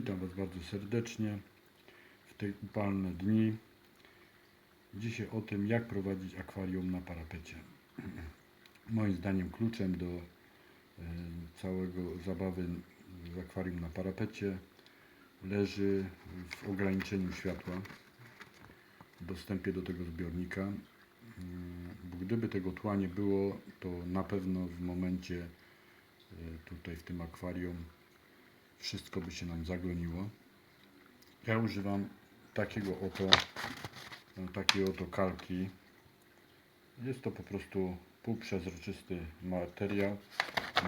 bardzo serdecznie w te upalne dni. Dzisiaj o tym, jak prowadzić akwarium na parapecie. Moim zdaniem kluczem do e, całego zabawy z akwarium na parapecie leży w ograniczeniu światła, w dostępie do tego zbiornika. Mm, Bo gdyby tego tła nie było, to na pewno w momencie e, tutaj w tym akwarium wszystko by się nam zagloniło. Ja używam takiego oto, e, takiej oto kalki. Jest to po prostu półprzezroczysty materiał,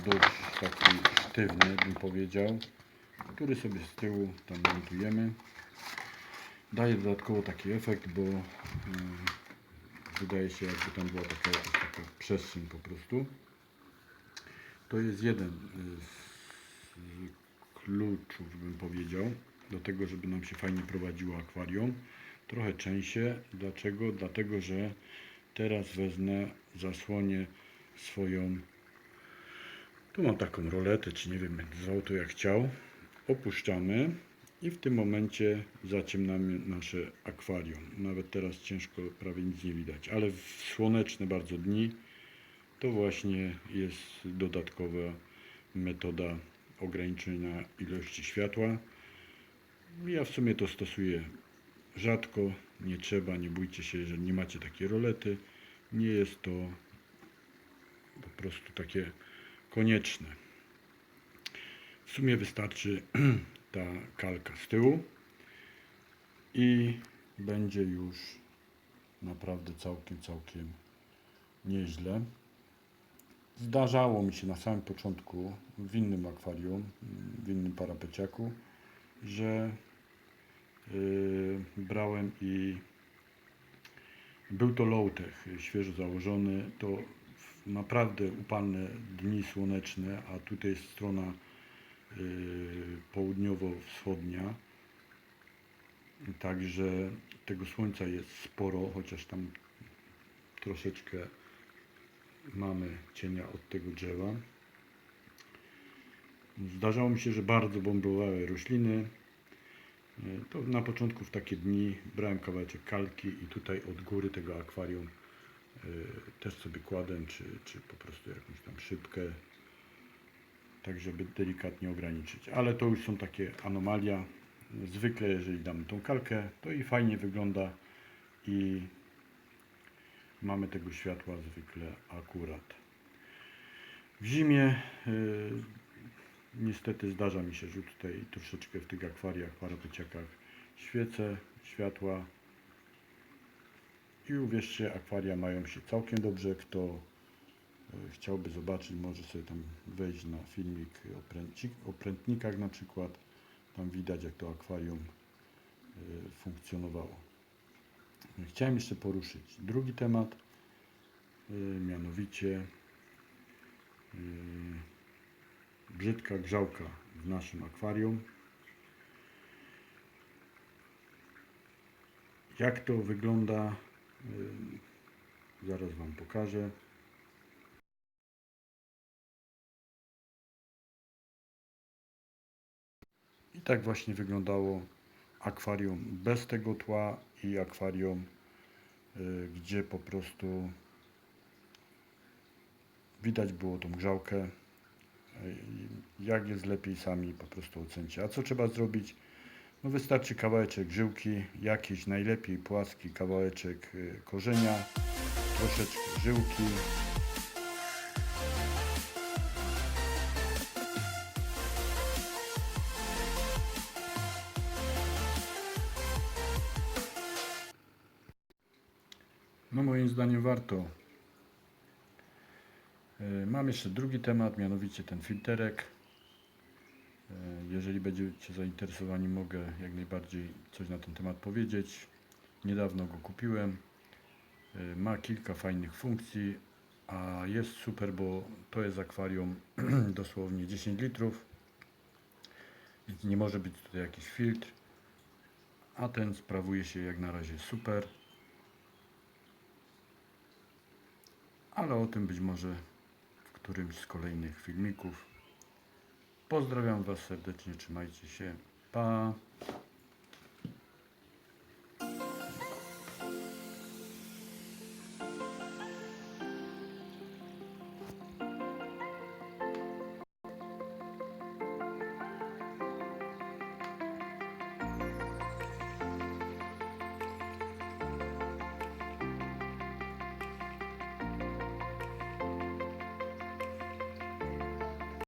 dość taki sztywny bym powiedział, który sobie z tyłu tam montujemy. Daje dodatkowo taki efekt, bo mm, wydaje się jakby tam była taka, taka przestrzeń po prostu. To jest jeden z kluczów, bym powiedział, do tego, żeby nam się fajnie prowadziło akwarium. Trochę częściej. Dlaczego? Dlatego, że teraz wezmę, zasłonię swoją. Tu mam taką roletę, czy nie wiem, zwał to jak chciał. Opuszczamy i w tym momencie zaciemnamy nasze akwarium. Nawet teraz ciężko, prawie nic nie widać, ale w słoneczne bardzo dni to właśnie jest dodatkowa metoda ograniczenia ilości światła. Ja w sumie to stosuję rzadko, nie trzeba, nie bójcie się, jeżeli nie macie takiej rolety. Nie jest to po prostu takie konieczne. W sumie wystarczy ta kalka z tyłu i będzie już naprawdę całkiem, całkiem nieźle. Zdarzało mi się na samym początku w innym akwarium, w innym parapeciaku, że yy, brałem i był to low-tech, świeżo założony, to naprawdę upalne dni słoneczne, a tutaj jest strona yy, południowo-wschodnia, także tego słońca jest sporo, chociaż tam troszeczkę mamy cienia od tego drzewa. Zdarzało mi się, że bardzo bombowały rośliny. E, To na początku w takie dni brałem kawałeczek kalki i tutaj od góry tego akwarium e, też sobie kładłem, czy, czy po prostu jakąś tam szybkę, tak żeby delikatnie ograniczyć. Ale to już są takie anomalia. Zwykle jeżeli damy tą kalkę, to i fajnie wygląda i mamy tego światła zwykle akurat. W zimie y, niestety zdarza mi się, że tutaj troszeczkę w tych akwariach, parapeciakach świecę światła i uwierzcie, akwaria mają się całkiem dobrze. Kto y, chciałby zobaczyć, może sobie tam wejść na filmik o, pręci, o prętnikach na przykład. Tam widać jak to akwarium y, funkcjonowało. Chciałem jeszcze poruszyć drugi temat, y, mianowicie y, brzydka grzałka w naszym akwarium. Jak to wygląda, y, zaraz Wam pokażę. I tak właśnie wyglądało akwarium bez tego tła i akwarium, y, gdzie po prostu widać było tą grzałkę. Y, Jak jest lepiej sami po prostu ocencie. A co trzeba zrobić? No wystarczy kawałeczek żyłki, jakiś najlepiej płaski kawałeczek y, korzenia, troszeczkę żyłki. No moim zdaniem warto. E, Mam jeszcze drugi temat, mianowicie ten filterek. E, Jeżeli będziecie zainteresowani, mogę jak najbardziej coś na ten temat powiedzieć. Niedawno go kupiłem. E, Ma kilka fajnych funkcji, a jest super, bo to jest akwarium dosłownie 10 litrów. Więc nie może być tutaj jakiś filtr. A ten sprawuje się jak na razie super. Ale o tym być może w którymś z kolejnych filmików. Pozdrawiam Was serdecznie, trzymajcie się. Pa!